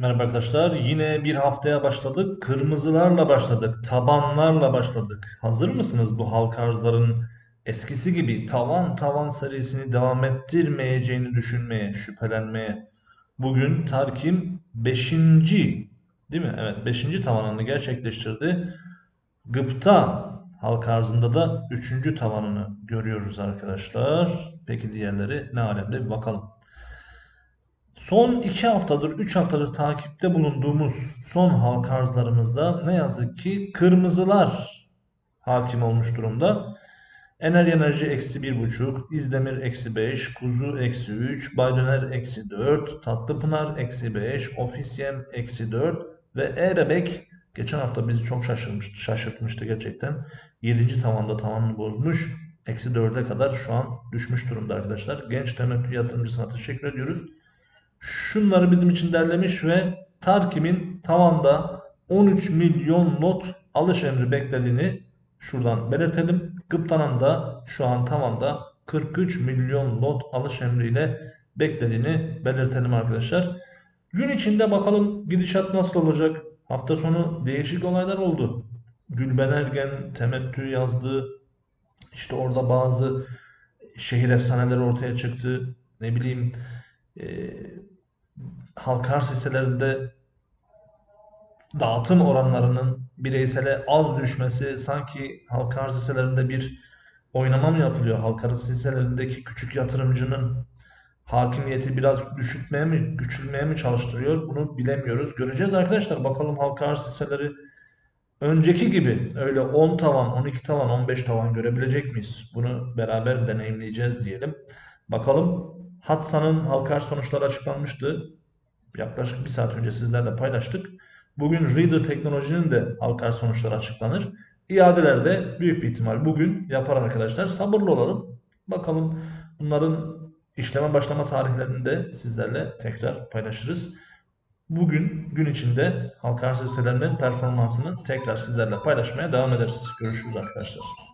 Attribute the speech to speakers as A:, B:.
A: Merhaba arkadaşlar. Yine bir haftaya başladık. Kırmızılarla başladık. Tabanlarla başladık. Hazır mısınız bu halka arzların eskisi gibi tavan tavan serisini devam ettirmeyeceğini düşünmeye, şüphelenmeye? Bugün Tarkim 5. değil mi? Evet 5. tavanını gerçekleştirdi. Gıpta halka arzında da 3. tavanını görüyoruz arkadaşlar. Peki diğerleri ne alemde bir bakalım. Son 2 haftadır, 3 haftadır takipte bulunduğumuz son halka arzlarımızda ne yazık ki kırmızılar hakim olmuş durumda. Enerji enerji eksi 1.5, İzdemir eksi 5, Kuzu eksi 3, Baydöner eksi 4, Tatlıpınar eksi 5, Ofisyem eksi 4 ve E-Bebek geçen hafta bizi çok şaşırmıştı, şaşırtmıştı gerçekten. 7. tavanda tavanını bozmuş. Eksi 4'e kadar şu an düşmüş durumda arkadaşlar. Genç temettü yatırımcısına teşekkür ediyoruz. Şunları bizim için derlemiş ve Tarkim'in tavanda 13 milyon lot alış emri beklediğini şuradan belirtelim. Gıptan'ın da şu an tavanda 43 milyon lot alış emriyle beklediğini belirtelim arkadaşlar. Gün içinde bakalım gidişat nasıl olacak? Hafta sonu değişik olaylar oldu. Gülben Ergen temettü yazdı. İşte orada bazı şehir efsaneleri ortaya çıktı. Ne bileyim e, halka arz hisselerinde dağıtım oranlarının bireysele az düşmesi sanki halka arz hisselerinde bir oynama mı yapılıyor? Halka arz hisselerindeki küçük yatırımcının hakimiyeti biraz düşürtmeye mi, güçülmeye mi çalıştırıyor? Bunu bilemiyoruz. Göreceğiz arkadaşlar. Bakalım halka arz hisseleri önceki gibi öyle 10 tavan, 12 tavan, 15 tavan görebilecek miyiz? Bunu beraber deneyimleyeceğiz diyelim. Bakalım Hatsa'nın halka arz sonuçları açıklanmıştı. Yaklaşık bir saat önce sizlerle paylaştık. Bugün Reader teknolojinin de halka arz sonuçları açıklanır. İadelerde büyük bir ihtimal bugün yapar arkadaşlar. Sabırlı olalım. Bakalım bunların işleme başlama tarihlerini de sizlerle tekrar paylaşırız. Bugün gün içinde halka arz performansını tekrar sizlerle paylaşmaya devam ederiz. Görüşürüz arkadaşlar.